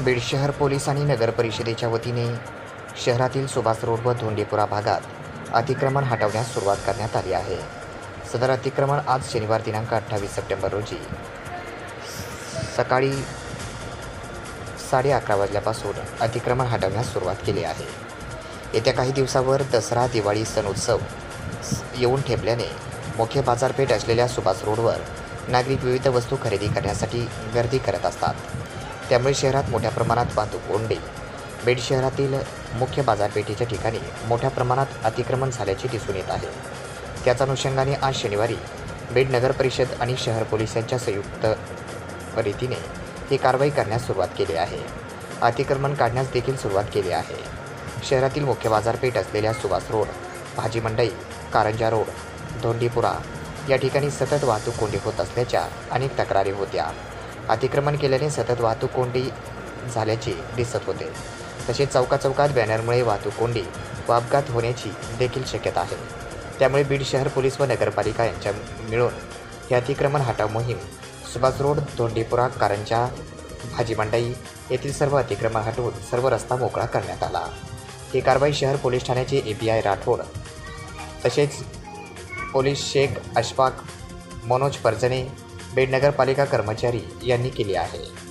बीड शहर पोलीस आणि नगर परिषदेच्या वतीने शहरातील सुभाष रोड व धोंडेपुरा भागात अतिक्रमण हटवण्यास सुरुवात करण्यात आली आहे. सदर अतिक्रमण आज शनिवार दिनांक अठ्ठावीस सप्टेंबर रोजी सकाळी साडे अकरा वाजल्यापासून अतिक्रमण हटवण्यास सुरुवात केली आहे. येत्या काही दिवसावर दसरा दिवाळी सण उत्सव येऊन ठेपल्याने मुख्य बाजारपेठ असलेल्या सुभाष रोडवर नागरिक विविध वस्तू खरेदी करण्यासाठी गर्दी करत असतात. त्यामुळे शहरात मोठ्या प्रमाणात वाहतूक कोंडी. बीड शहरातील मुख्य बाजारपेठेच्या ठिकाणी मोठ्या प्रमाणात अतिक्रमण झाल्याचे दिसून येत आहे. त्याच अनुषंगाने आज शनिवारी बीड नगर परिषद आणि शहर पोलीस यांच्या संयुक्त रीतीने ही कारवाई करण्यास सुरुवात केली आहे. अतिक्रमण काढण्यास देखील सुरुवात केली आहे. शहरातील मुख्य बाजारपेठ असलेल्या सुभाष रोड भाजी मंडई कारंजा रोड धोंडीपुरा या ठिकाणी सतत वाहतूक कोंडी होत असल्याच्या अनेक तक्रारी होत्या. अतिक्रमण केल्याने सतत वाहतूक कोंडी झाल्याचे दिसत होते. तसेच चौकाचौकात बॅनरमुळे वाहतूक कोंडी व अपघात होण्याची देखील शक्यता आहे. त्यामुळे बीड शहर पोलीस व नगरपालिका यांच्या मिळून ही अतिक्रमण हटाव मोहीम सुभाष रोड धोंडीपुरा कारंजा भाजी मंडई येथील सर्व अतिक्रमण हटवून सर्व रस्ता मोकळा करण्यात आला. ही कारवाई शहर पोलीस ठाण्याचे ए पी आय राठोड तसेच पोलीस शेख अशफाक मनोज परजणे बीड नगरपालिका कर्मचारी यांनी केली आहे.